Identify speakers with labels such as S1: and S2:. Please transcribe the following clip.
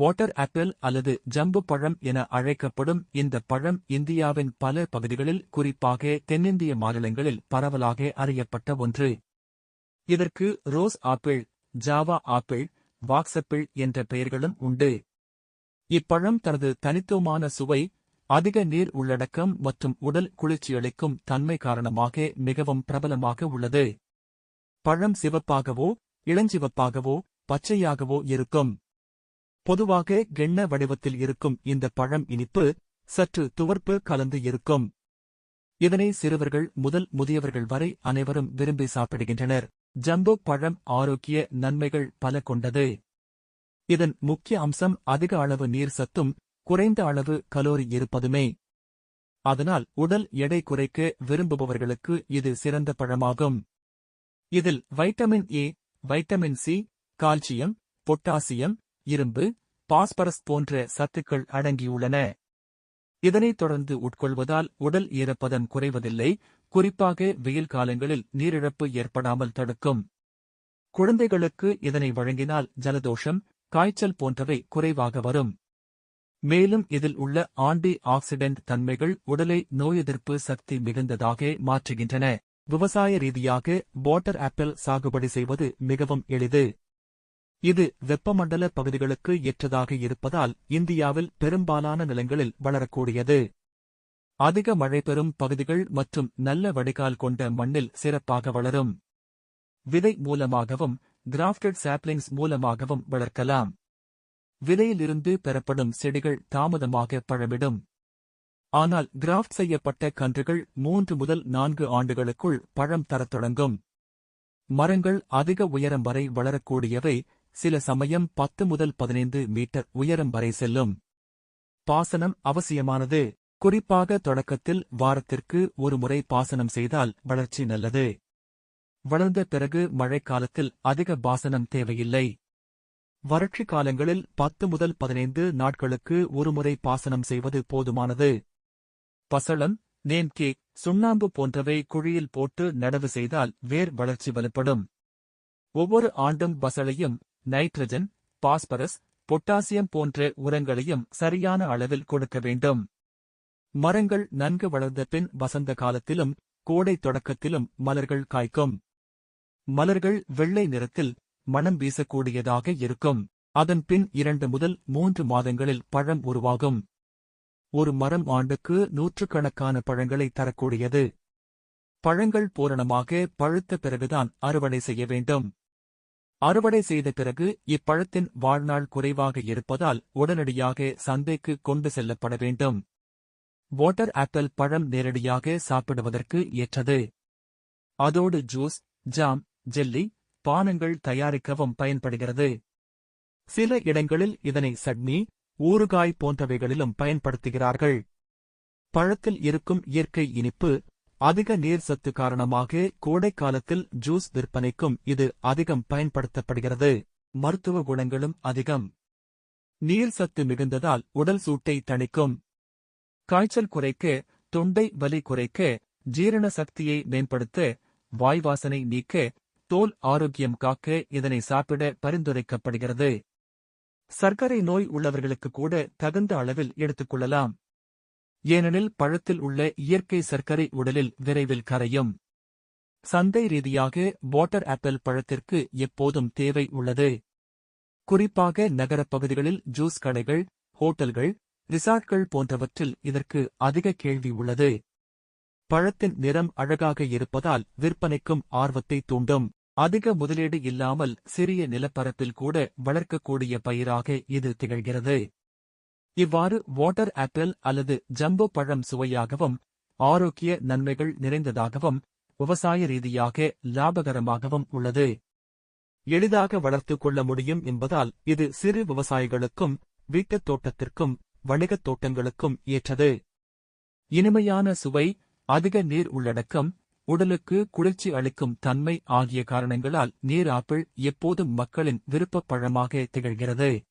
S1: Water apple அல்லது ஜம்பு பழம் என அழைக்கப்படும் இந்த பழம் இந்தியாவின் பல பகுதிகளில் குறிப்பாக தென்னிந்திய மாநிலங்களில் பரவலாக அறியப்பட்ட ஒன்று. இதற்கு rose apple Java apple wax apple என்ற பெயர்களும் உண்டு. இப்பழம் தனது தனித்துவமான சுவை அதிக நீர் உள்ளடக்கம் மற்றும் உடல் குளிர்ச்சியளிக்கும் தன்மை காரணமாக மிகவும் பிரபலமாக உள்ளது. பழம் சிவப்பாகவோ இளஞ்சிவப்பாகவோ பச்சையாகவோ இருக்கும். பொதுவாக கெண்ண வடிவத்தில் இருக்கும் இந்த பழம் இனிப்பு சற்று துவர்ப்பு கலந்து இருக்கும். இதனை சிறுவர்கள் முதல் முதியவர்கள் வரை அனைவரும் விரும்பி சாப்பிடுகின்றனர். ஜம்போ பழம் ஆரோக்கிய நன்மைகள் பல கொண்டது. இதன் முக்கிய அம்சம் அதிக அளவு நீர் சத்தும் குறைந்த அளவு கலோரி இருப்பதுமே. அதனால் உடல் எடை குறைக்க விரும்புபவர்களுக்கு இது சிறந்த பழமாகும். இதில் vitamin A vitamin C calcium potassium இரும்பு பாஸ்பரஸ் போன்ற சத்துக்கள் அடங்கியுள்ளன. இதனைத் தொடர்ந்து உட்கொள்வதால் உடல் ஈரப்பதம் குறைவதில்லை குறிப்பாக வெயில் காலங்களில் நீரிழப்பு ஏற்படாமல் தடுக்கும். குழந்தைகளுக்கு இதனை வழங்கினால் ஜலதோஷம் காய்ச்சல் போன்றவை குறைவாக வரும். மேலும் இதில் உள்ள ஆண்டி ஆக்சிடென்ட் தன்மைகள் உடலை நோய் எதிர்ப்பு சக்தி மிகுந்ததாக மாற்றுகின்றன. விவசாய ரீதியாக வாட்டர் ஆப்பிள் சாகுபடி செய்வது மிகவும் எளிது. இது வெப்பமண்டல பகுதிகளுக்கு ஏற்றதாக இருப்பதால் இந்தியாவில் பெரும்பாலான நிலங்களில் வளரக்கூடியது. அதிக மழை பெறும் பகுதிகள் மற்றும் நல்ல வடிகால் கொண்ட மண்ணில் சிறப்பாக வளரும். விதை மூலமாகவும் கிராஃப்டட் சாப்லிங்ஸ் மூலமாகவும் வளர்க்கலாம். விதையிலிருந்து பெறப்படும் செடிகள் தாமதமாக பழமிடும். ஆனால் கிராஃப்ட் செய்யப்பட்ட கன்றுகள் மூன்று முதல் நான்கு ஆண்டுகளுக்குள் பழம் தரத் தொடங்கும். மரங்கள் அதிக உயரம் வரை வளரக்கூடியவை சில சமயம் பத்து முதல் பதினைந்து மீட்டர் உயரம் வரை செல்லும். பாசனம் அவசியமானது. குறிப்பாக தொடக்கத்தில் வாரத்திற்கு ஒரு முறை பாசனம் செய்தால் வளர்ச்சி நல்லது. வளர்ந்த பிறகு மழைக்காலத்தில் அதிக பாசனம் தேவையில்லை. வறட்சி காலங்களில் பத்து முதல் பதினைந்து நாட்களுக்கு ஒருமுறை பாசனம் செய்வது போதுமானது. பசளம் நேன்கே சுண்ணாம்பு போன்றவை குழியில் போட்டு நடவு செய்தால் வேர் வளர்ச்சி வலுப்படும். ஒவ்வொரு ஆண்டும் பசளையும் நைட்ரஜன் பாஸ்பரஸ் பொட்டாசியம் போன்ற உரங்களையும் சரியான அளவில் கொடுக்க வேண்டும். மரங்கள் நன்கு வளர்ந்த பின் வசந்த காலத்திலும் கோடை தொடக்கத்திலும் மலர்கள் காய்க்கும். மலர்கள் வெள்ளை நிறத்தில் மனம் வீசக்கூடியதாக இருக்கும். அதன் பின் இரண்டு முதல் மூன்று மாதங்களில் பழம் உருவாகும். ஒரு மரம் ஆண்டுக்கு நூற்றுக்கணக்கான பழங்களை தரக்கூடியது. பழங்கள் பூரணமாக பழுத்த பிறகுதான் அறுவடை செய்ய வேண்டும். அறுவடை செய்த பிறகு இப்பழத்தின் வாழ்நாள் குறைவாக இருப்பதால் உடனடியாக சந்தைக்கு கொண்டு செல்லப்பட வேண்டும். வாட்டர் ஆப்பிள் பழம் நேரடியாக சாப்பிடுவதற்கு ஏற்றது. அதோடு ஜூஸ் ஜாம் ஜெல்லி பானங்கள் தயாரிக்கவும் பயன்படுகிறது. சில இடங்களில் இதனை சட்னி ஊறுகாய் போன்றவைகளிலும் பயன்படுத்துகிறார்கள். பழத்தில் இருக்கும் இயற்கை இனிப்பு அதிக நீர் சத்து காரணமாக கோடைக்காலத்தில் ஜூஸ் விற்பனைக்கும் இது அதிகம் பயன்படுத்தப்படுகிறது. மருத்துவ குணங்களும் அதிகம். நீர் சத்து மிகுந்ததால் உடல் சூட்டை தணிக்கும். காய்ச்சல் குறைக்க தொண்டை வலி குறைக்க ஜீரண சக்தியை மேம்படுத்த வாய்வாசனை நீக்க தோல் ஆரோக்கியம் காக்க இதனை சாப்பிட பரிந்துரைக்கப்படுகிறது. சர்க்கரை நோய் உள்ளவர்களுக்கு கூட தகுந்த அளவில் எடுத்துக்கொள்ளலாம் ஏனெனில் பழத்தில் உள்ள இயற்கை சர்க்கரை உடலில் விரைவில் கரையும். சந்தை ரீதியாக வாட்டர் ஆப்பிள் பழத்திற்கு எப்போதும் தேவை உள்ளது. குறிப்பாக நகரப் பகுதிகளில் ஜூஸ் கடைகள் ஹோட்டல்கள் ரிசார்ட்கள் போன்றவற்றில் இதற்கு அதிக கேள்வி உள்ளது. பழத்தின் நிறம் அழகாக இருப்பதால் விற்பனைக்கும் ஆர்வத்தை தூண்டும். அதிக முதலீடு இல்லாமல் சிறிய நிலப்பரப்பில் கூட வளர்க்கக்கூடிய பயிராக இது திகழ்கிறது. இவ்வாறு வாட்டர் ஆப்பிள் அல்லது ஜம்போ பழம் சுவையாகவும் ஆரோக்கிய நன்மைகள் நிறைந்ததாகவும் விவசாய ரீதியாக லாபகரமாகவும் உள்ளது. எளிதாக வளர்த்துக் கொள்ள முடியும் என்பதால் இது சிறு விவசாயிகளுக்கும் வீட்டுத் தோட்டத்திற்கும் வணிகத் தோட்டங்களுக்கும் ஏற்றது. இனிமையான சுவை அதிக நீர் உள்ளடக்கம் உடலுக்கு குளிர்ச்சி அளிக்கும் தன்மை ஆகிய காரணங்களால் நீர் ஆப்பிள் எப்போதும் மக்களின் விருப்பப் பழமாக திகழ்கிறது.